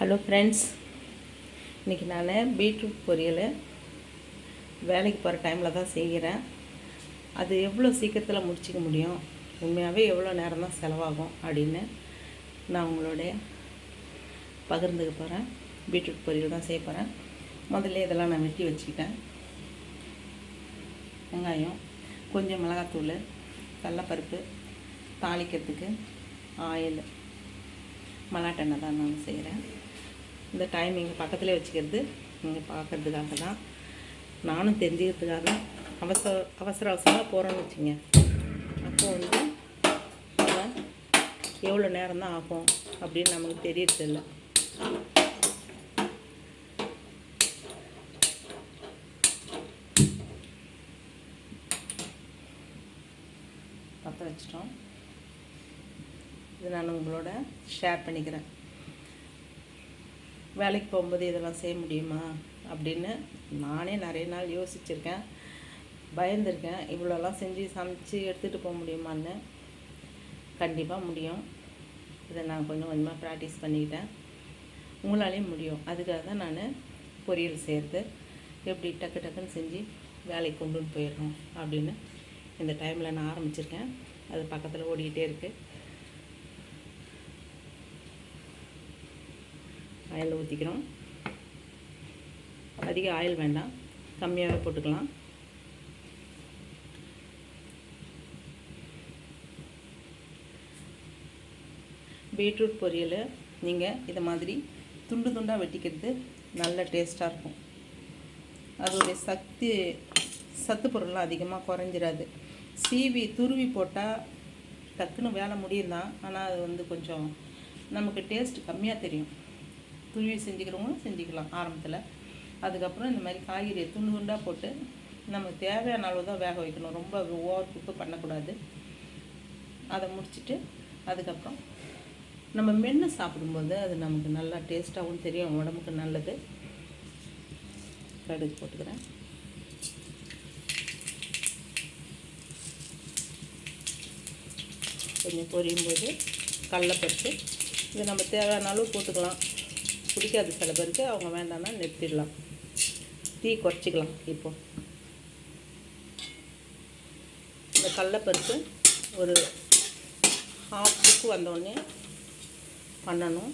Hello friends இன்றைக்கி நான் beetroot பொரியல். வேலைக்கு போகிற டைமில் தான் செய்கிறேன் அது எவ்வளோ சீக்கிரத்தில் முடிச்சிக்க முடியும்? உண்மையாகவே எவ்வளோ நேரம் தான் செலவாகும் அப்படின்னு நான் உங்களோடைய பகிர்ந்துக்க போகிறேன் பீட்ரூட் பொரியல் தான் செய்ய போகிறேன் முதல்ல இதெல்லாம் நான் வெட்டி வச்சுக்கிட்டேன். வெங்காயம் கொஞ்சம் மிளகாத்தூள் கடலப்பருப்பு தாளிக்கிறதுக்கு ஆயில் மலாட்டெண்ணெய் தான் நான் செய்கிறேன் இந்த டைம் இங்கே பக்கத்தில் வச்சுக்கிறது இங்கே பார்க்கறதுக்காக தான் நானும் தெரிஞ்சுக்கிறதுக்காக தான் அவசர அவசர அவசரமாக போகிறோன்னு வச்சுங்க அப்போ வந்து நம்ம எவ்வளோ நேரம் தான் ஆகும் அப்படின்னு நமக்கு தெரியறதில்ல பற்ற வச்சிட்டோம். இது நான் உங்களோட ஷேர் பண்ணிக்கிறேன். வேலைக்கு போகும்போது இதெல்லாம் செய்ய முடியுமா அப்படின்னு நானே நிறைய நாள் யோசிச்சிருக்கேன். பயந்துருக்கேன். இவ்வளோலாம் செஞ்சு சமைச்சு எடுத்துகிட்டு போக முடியுமான்னு. கண்டிப்பாக முடியும். இதை நான் கொஞ்சம் கொஞ்சமாக ப்ராக்டிஸ் பண்ணிக்கிட்டேன். உங்களாலேயும் முடியும். அதுக்காக தான் நான் பொரியல் செய்கிறது எப்படி டக்கு டக்குன்னு செஞ்சு வேலைக்கு கொண்டுன்னு போயிடணும் அப்படின்னு இந்த டைமில் நான் ஆரம்பிச்சிருக்கேன். அது பக்கத்தில் ஓடிக்கிட்டே இருக்குது ஆயில் ஊற்றிக்கிறோம் அதிக ஆயில் வேண்டாம். கம்மியாகவே போட்டுக்கலாம். பீட்ரூட் பொரியல் நீங்கள் இதை மாதிரி துண்டு துண்டாக வெட்டிக்கிறது நல்ல டேஸ்ட்டாக இருக்கும். அதோடைய சக்தி சத்து பொருள்லாம் அதிகமாக குறைஞ்சிடாது சீவி துருவி போட்டால் டக்குன்னு வேலை முடியும் தான் ஆனால் அது வந்து கொஞ்சம் நமக்கு டேஸ்ட் கம்மியாக தெரியும். துருவி செஞ்சுக்கிறவங்களும் செஞ்சுக்கலாம் ஆரம்பத்தில். அதுக்கப்புறம் இந்த மாதிரி காய்கறியை துண்டு துண்டாக போட்டு நம்ம தேவையான அளவு தான் வேக வைக்கணும். ரொம்ப ஓவர் குக்கு பண்ணக்கூடாது. அதை முடிச்சுட்டு அதுக்கப்புறம் நம்ம மென்று சாப்பிடும்போது அது நமக்கு நல்லா டேஸ்ட்டாகவும் தெரியும். உடம்புக்கு நல்லது. கடுகு போட்டுக்கிறேன். கொஞ்சம் பொரியும் போது கடலப்பருப்பு. இது நம்ம தேவையான அளவு போட்டுக்கலாம். பிடிக்காது சில பேருக்கு. அவங்க வேண்டாம்னா நிறுத்திடலாம். டீ குறைச்சிக்கலாம் இப்போ. இந்த கடலப்பருப்பு ஒரு ஹாஃப் குக்கு வந்தோடனே பண்ணணும்.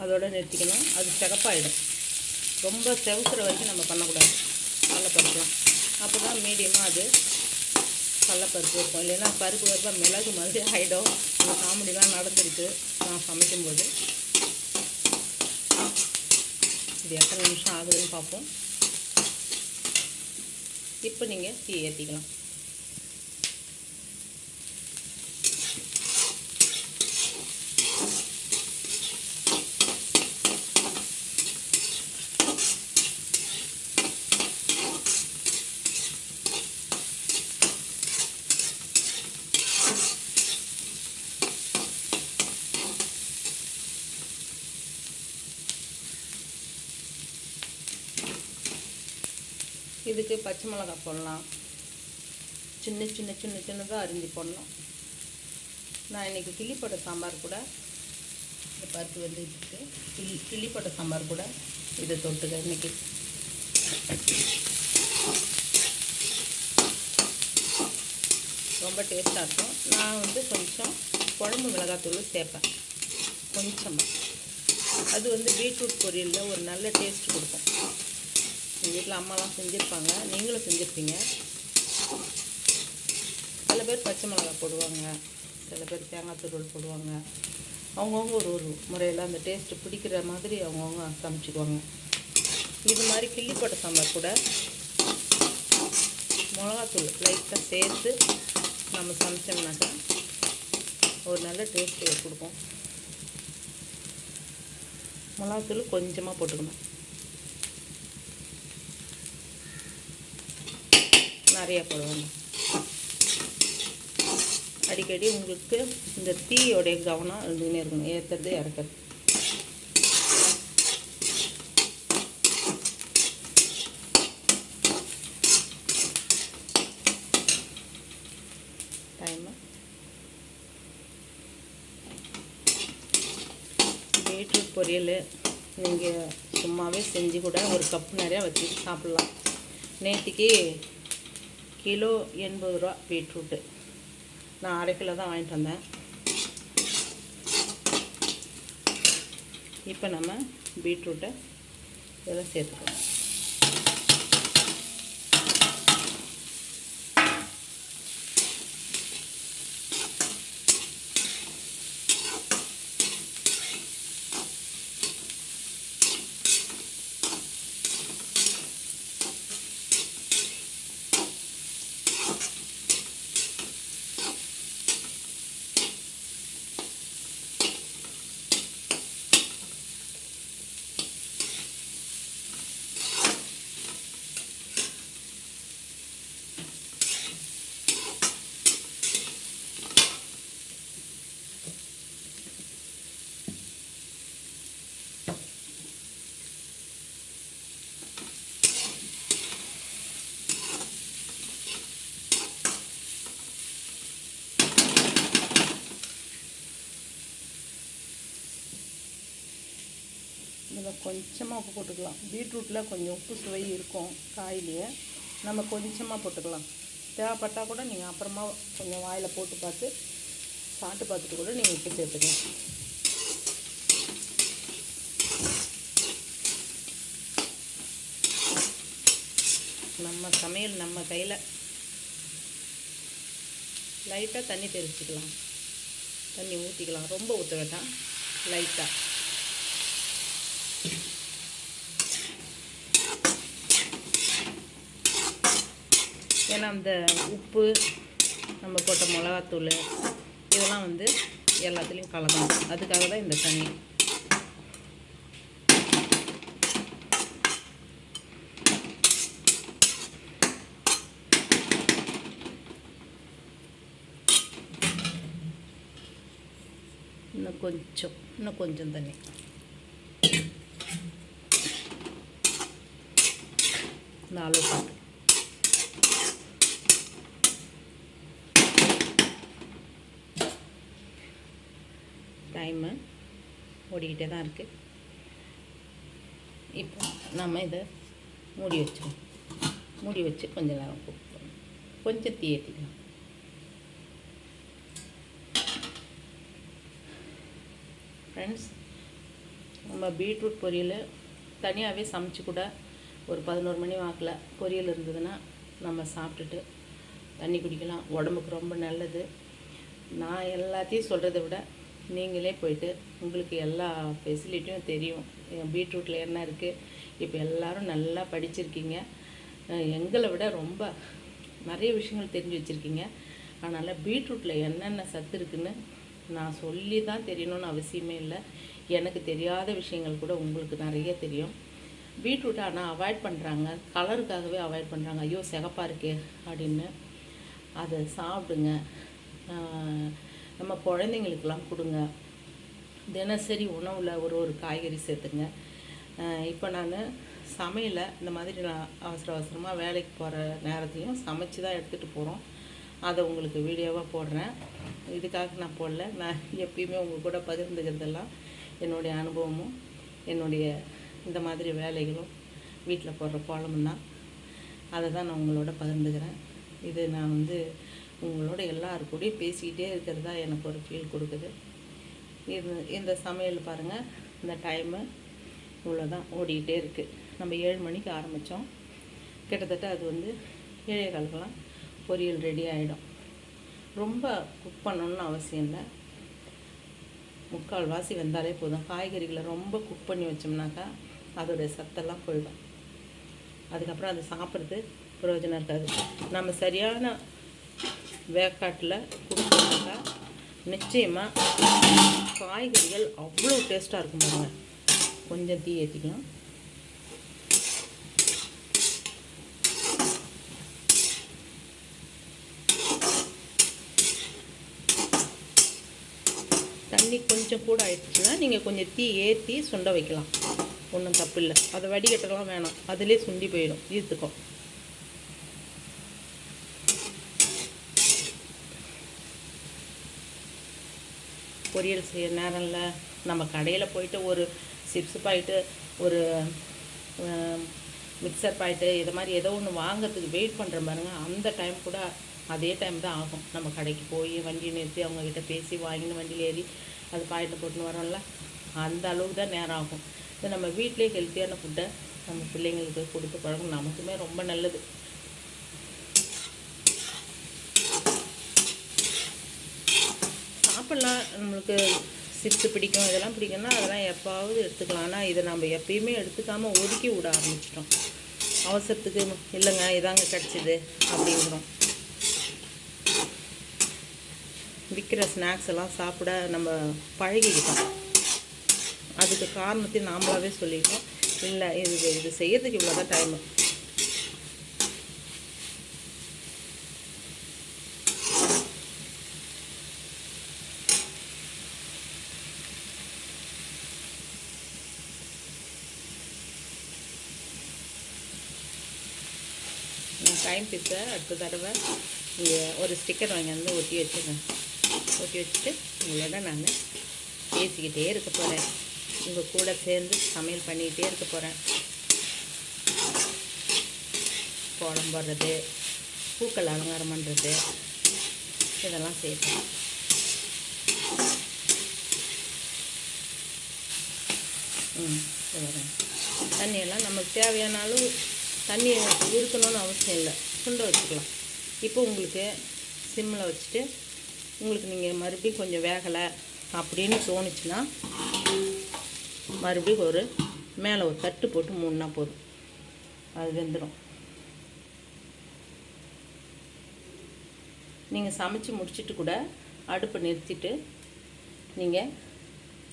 அதோட நிறுத்திக்கணும். அது சிகப்பாயிடும். ரொம்ப செவக்கிற வரைக்கும் நம்ம பண்ணக்கூடாது. கடலப்பருப்புலாம். அப்போ தான் மீடியமாக அது கடலப்பருப்பு இருக்கும் இல்லைன்னா பருப்பு பருப்பாக மிளகு மாதிரி ஆகிடும் இந்த காமெடிலாம் நடந்துருக்கு. நான் சமைக்கும்போது. இது எத்தனை நிமிஷம் ஆகுதுன்னு பார்ப்போம். இப்போ நீங்கள் தீ ஏற்றிக்கலாம் இதுக்கு பச்சை மிளகாய் போடலாம். சின்ன சின்ன சின்ன சின்னதாக அரிஞ்சு போடணும் நான் இன்றைக்கி கிளிப்பட்ட சாம்பார் கூட இந்த பருப்பு வந்து இதுக்கு கிளி கிள்ளிப்பட்டை சாம்பார் கூட இதை தொட்டுக்க இன்றைக்கி ரொம்ப டேஸ்ட்டாக இருக்கும். நான் வந்து கொஞ்சம் குழம்பு மிளகாத்தூள் சேர்ப்பேன். கொஞ்சமாக அது வந்து பீட்ரூட் பொரியலில் ஒரு நல்ல டேஸ்ட் கொடுக்கும். எங்கள் வீட்டில் அம்மாலாம் செஞ்சுருப்பாங்க. நீங்களும் செஞ்சுருப்பீங்க. சில பேர் பச்சை மிளகா போடுவாங்க. சில பேர் தேங்காய் துருவல் போடுவாங்க. அவங்கவுங்க ஒரு ஒரு முறையில் அந்த டேஸ்ட்டு பிடிக்கிற மாதிரி அவங்கவுங்க சமைச்சிக்குவாங்க. இது மாதிரி கிள்ளி போட்ட சாம்பார் கூட மிளகாத்தூள் லைட்டாக சேர்த்து நம்ம சமைச்சோம்னாக்கா ஒரு நல்ல டேஸ்ட்டு கொடுக்கும். மிளகாத்தூள் கொஞ்சமாக போட்டுக்கணும். நிறைய போடுவாங்க அடிக்கடி உங்களுக்கு இந்த தீயோடைய கவனம் இருந்துகிட்டே இருக்கணும் ஏற்றுறது இறக்குறது. டைமு பீட்ரூட் பொரியல் நீங்கள் சும்மாவே செஞ்சு கூட ஒரு கப் நிறையா வச்சு சாப்பிட்லாம். நேற்றுக்கு கிலோ எண்பது ரூபா பீட்ரூட்டு. நான் அரை கிலோ தான் வாங்கிட்டு வந்தேன். இப்போ நம்ம பீட்ரூட்டை இதெல்லாம் சேர்த்துக்கலாம். கொஞ்சமாக உப்பு போட்டுக்கலாம். பீட்ரூட்டில் கொஞ்சம் உப்பு சுவை இருக்கும் காயிலேயே நம்ம கொஞ்சமாக போட்டுக்கலாம். தேவைப்பட்டால் கூட நீங்கள் அப்புறமா கொஞ்சம் வாயில் போட்டு பார்த்து சாப்பிட்டு பார்த்துட்டு கூட நீங்கள் உப்பு சேர்த்துக்கலாம். நம்ம சமையல் நம்ம கையில். லைட்டாக தண்ணி தெரிச்சிக்கலாம் தண்ணி ஊற்றிக்கலாம் ரொம்ப ஊற்ற வேண்டாம். லைட்டாக ஏன்னா அந்த உப்பு நம்ம போட்ட மிளகாத்தூள் இதெல்லாம் வந்து எல்லாத்துலேயும் கலக்கணும். அதுக்காக தான் இந்த தண்ணி. இன்னும் கொஞ்சம் இன்னும் கொஞ்சம் தண்ணி. நாலு பாட்டு. டைமு ஓடிக்கிட்டே தான் இருக்குது இப்போ நம்ம இதை மூடி வச்சிருவோம். மூடி வச்சு கொஞ்ச நேரம் குக் பண்ணணும் கொஞ்சம் தீ ஏற்றிக்கலாம் ஃப்ரெண்ட்ஸ் நம்ம பீட்ரூட் பொரியல் தனியாகவே சமைச்சு கூட ஒரு பதினோரு மணி வாக்கில் பொரியல் இருந்ததுன்னா நம்ம சாப்பிட்டுட்டு தண்ணி குடிக்கலாம். உடம்புக்கு ரொம்ப நல்லது. நான் எல்லாத்தையும் சொல்கிறத விட நீங்களே போயிட்டு உங்களுக்கு எல்லா ஃபெசிலிட்டியும் தெரியும். பீட்ரூட்டில் என்ன இருக்குது இப்போ எல்லோரும் நல்லா படிச்சிருக்கீங்க. எங்களை விட ரொம்ப நிறைய விஷயங்கள் தெரிஞ்சு வச்சுருக்கீங்க. அதனால் பீட்ரூட்டில் என்னென்ன சத்து இருக்குன்னு நான் சொல்லி தான் தெரியணும்னு அவசியமே இல்லை. எனக்கு தெரியாத விஷயங்கள் கூட உங்களுக்கு நிறைய தெரியும். பீட்ரூட்டை ஆனால் அவாய்ட் பண்ணுறாங்க கலருக்காகவே அவாய்ட் பண்ணுறாங்க ஐயோ சிகப்பாக இருக்கே அப்படின்னு. அதை சாப்பிடுங்க. நம்ம குழந்தைங்களுக்கெல்லாம் கொடுங்க. தினசரி உணவில் ஒரு ஒரு காய்கறி சேர்த்துங்க. இப்போ நான் சமையலை இந்த மாதிரி நான் அவசர அவசரமாக வேலைக்கு போகிற நேரத்தையும் சமைச்சு தான் எடுத்துகிட்டு போகிறோம் அதை உங்களுக்கு வீடியோவாக போடுறேன். இதுக்காக நான் போடல. நான் எப்பயுமே உங்கள் கூட பகிர்ந்துக்கிறதெல்லாம் என்னுடைய அனுபவமும் என்னுடைய இந்த மாதிரி வேலைகளும் வீட்டில் போடுற கோலமும் தான். அதை தான் நான் உங்களோட பகிர்ந்துக்கிறேன். இது நான் வந்து உங்களோட எல்லாருக்கூடயும் பேசிக்கிட்டே இருக்கிறதா எனக்கு ஒரு ஃபீல் கொடுக்குது. இது இந்த சமையல் பாருங்கள் இந்த டைமு இவ்வளோ தான் ஓடிக்கிட்டே இருக்குது நம்ம ஏழு மணிக்கு ஆரம்பித்தோம் கிட்டத்தட்ட அது வந்து ஏழே காலுக்கெல்லாம் பொரியல் ரெடி ஆகிடும் ரொம்ப குக் பண்ணணும்னு அவசியம் இல்லை. முக்கால்வாசி வெந்தாலே போதும். காய்கறிகளை ரொம்ப குக் பண்ணி வச்சோம்னாக்கா அதோடைய சத்தெல்லாம் போயிடும் அதுக்கப்புறம் அது சாப்பிட்றது பிரயோஜனம் இருக்காது. நம்ம சரியான வேக்காட்டில் கொடுத்தோம்னாக்கா நிச்சயமாக காய்கறிகள் அவ்வளோ டேஸ்ட்டாக இருக்கும் பாருங்க. கொஞ்சம் தீ ஏற்றிக்கலாம் தண்ணி கொஞ்சம் கூட ஆயிடுச்சுன்னா நீங்கள் கொஞ்சம் தீ ஏற்றி சுண்ட வைக்கலாம். ஒன்றும் தப்பு இல்லை அதை வடிகட்டலாம் வேணாம். அதிலே சுண்டி போயிடும். ஈர்த்துக்கும் பொரியல் செய்ய நேரம் இல்லை. நம்ம கடையில் போயிட்டு ஒரு சிப்ஸ் பாயிட்டு ஒரு மிக்சர் பாயிட்டு இது மாதிரி ஏதோ ஒன்று வாங்குறதுக்கு வெயிட் பண்ணுற பாருங்க. அந்த டைம் கூட அதே டைம் தான் ஆகும். நம்ம கடைக்கு போய் வண்டி நிறுத்தி அவங்கக்கிட்ட பேசி வாங்கின்னு வண்டியில் ஏறி அது பாயிட்டு போட்டுன்னு வரோம்ல. அந்த அளவுக்கு தான் நேரம் ஆகும். இது நம்ம வீட்டிலே ஹெல்த்தியான ஃபுட்டை நம்ம பிள்ளைங்களுக்கு கொடுத்து பழகும் நமக்குமே ரொம்ப நல்லது. சாப்பிட்லாம். நம்மளுக்கு சிப்ஸு பிடிக்கும் இதெல்லாம் பிடிக்கும்னா அதெல்லாம் எப்பாவது எடுத்துக்கலாம். ஆனால் இதை நம்ம எப்பயுமே எடுத்துக்காமல் ஒதுக்கி விட ஆரம்பிச்சிட்டோம். அவசரத்துக்கு இல்லைங்க இதாங்க கிடச்சிது அப்படிங்கிறோம். விற்கிற ஸ்நாக்ஸ் எல்லாம் சாப்பிட நம்ம பழகிக்கிட்டோம். அதுக்கு காரணத்தையும் நாமளாவே சொல்லிட்டோம். இல்லை இது இது செய்யறதுக்கு இவ்வளோதான் டைம் டைம் பிஸை அடுத்த தடவை இங்கே ஒரு ஸ்டிக்கர் வாங்கி வந்து ஒட்டி வச்சுருங்க ஒட்டி வச்சுட்டு உங்களோட நான் பேசிக்கிட்டே இருக்க போகிறேன் உங்கள் கூட சேர்ந்து சமையல் பண்ணிக்கிட்டே இருக்க போகிறேன் கோலம் போடுறது பூக்கள் அலங்காரம் பண்ணுறது இதெல்லாம் செய்யலாம் ம் தண்ணியெல்லாம் நமக்கு தேவையான அளவு தண்ணி இருக்கணும்னு அவசியம் இல்லை. சுண்ட வச்சுக்கலாம். இப்போ உங்களுக்கு சிம்மில் வச்சுட்டு உங்களுக்கு நீங்கள் மறுபடியும் கொஞ்சம் வேகலை அப்படின்னு தோணுச்சுன்னா மறுபடியும் ஒரு மேலே ஒரு தட்டு போட்டு மூணுனா போதும். அது வெந்துடும் நீங்கள் சமைச்சு முடிச்சுட்டு கூட அடுப்பை நிறுத்திட்டு நீங்கள்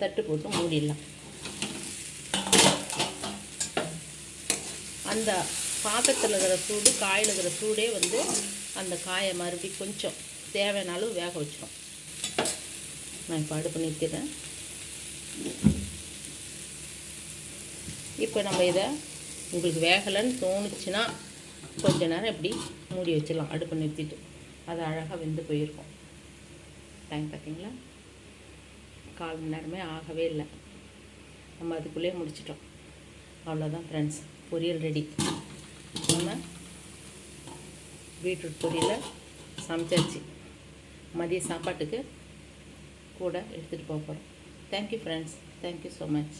தட்டு போட்டு மூடிடலாம். அந்த பாத்திரத்தில் இருக்கிற சூடு காயில் இருக்கிற சூடே வந்து அந்த காயை மறுபடி கொஞ்சம் தேவையான அளவு வேக வச்சிடும் நான் இப்போ அடுப்பு நிறுத்திடுறேன். இப்போ நம்ம இதை உங்களுக்கு வேகலைன்னு தோணுச்சுன்னா கொஞ்ச நேரம் இப்படி மூடி வச்சிடலாம். அடுப்பு நிறுத்திட்டு. அது அழகாக வெந்து போயிருக்கும். டைம் பார்த்தீங்களா? கால் மணி நேரமே ஆகவே இல்லை. நம்ம அதுக்குள்ளேயே முடிச்சிட்டோம். அவ்வளோதான் ஃப்ரெண்ட்ஸ் பொரியல் ரெடி நம்ம பீட்ரூட் பொரியலை சமைச்சாச்சு. மதிய சாப்பாட்டுக்கு கூட எடுத்துகிட்டு போக போகிறோம் thank you friends thank you so much